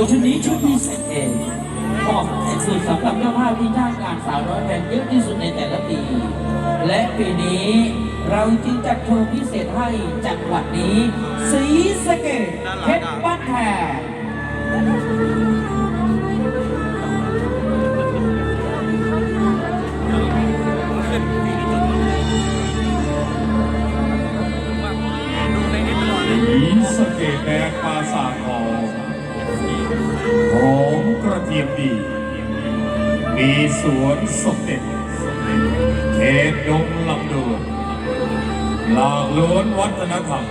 ว์ชุดนี้ชุดพิเศษมอบให้สุดสำหรับเจ้าภาพที่จ้างงานสาวน้อยแพงเยอะที่สุดในแต่ละปี และปีนี้เราจึงจัดโชว์พิเศษให้จังหวัดนี้สีสะเกดเพชรบ้านแพงสีสะเกดแดงปราสาททอง หอมกระเทียมดี มีสวนสมเด็จเขตดงลำดวนหลากล้วนวัฒนธรรม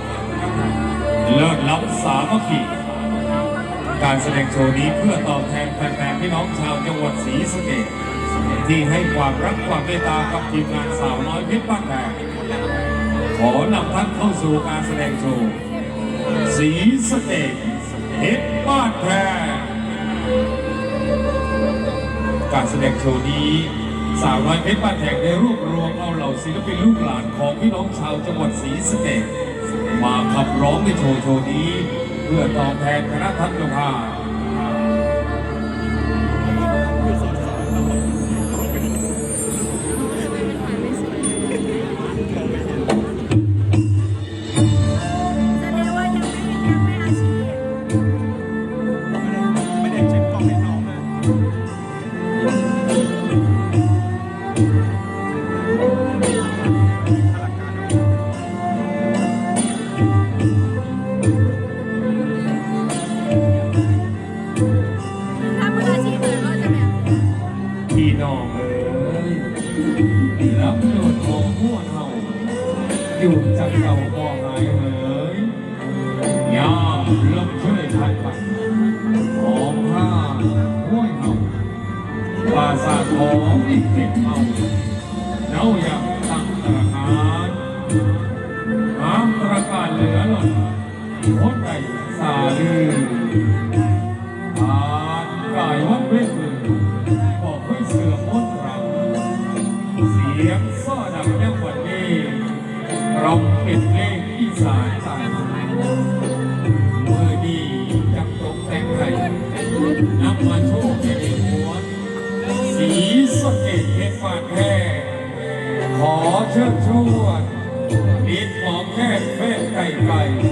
เลิศล้ำสามัคคีการแสดงโชว์นี้เพื่อตอบแทนแฟนๆพี่น้องชาวจังหวัดศรีสะเกษที่ให้ความรักความเมตตากับทีมงานสาวน้อยเพชรบ้านแพงขอนำท่านเข้าสู่การแสดงโชว์สีสะเกษเพชรบ้านแพง การแสดงโชว์นี้สาวน้อยเพชรบ้านแพงได้รวบรวมเอาเหล่าศิลปินลูกหลานของพี่น้องชาวจังหวัดศรีสะเกษมาขับร้องในโชว์โชว์นี้ เพื่อตอบแทนคณะทัพเจ้าภาพ ปราสาททองอีกเด็กเฮาเน่าอยากตั้งตระการหามตระกาเหลือหล่นคนใดสาลือทานกายวัดเวทมือบอกให้เสื่อมมนต์รังเสียงซ้อดังยังวันนี้เราเป็นเลขอีสานต่างมือดีจังตกแต่งไทยนำมาโชว์ใน กตเพชรฟาแท้ขอเชิญชวนนิดหอมแค่เฟ้ไก่ไก่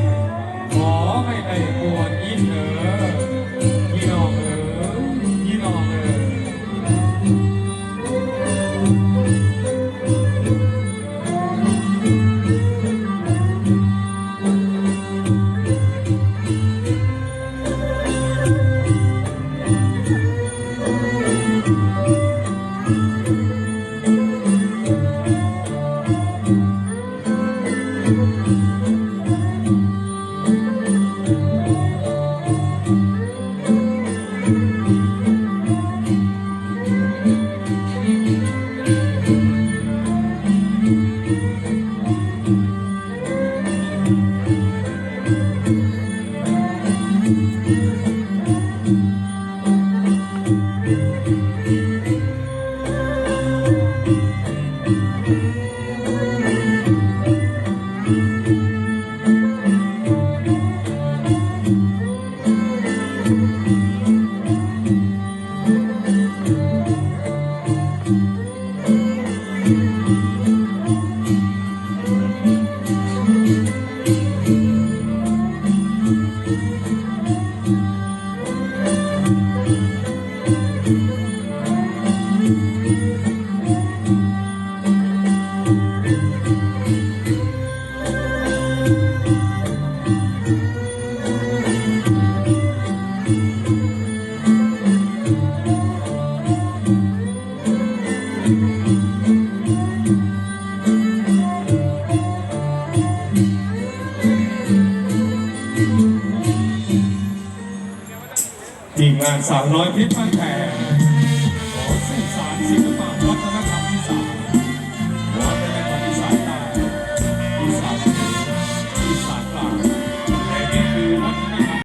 ทีมงานสาวน้อยพิพันแพงขอสื่อสารศิลปะ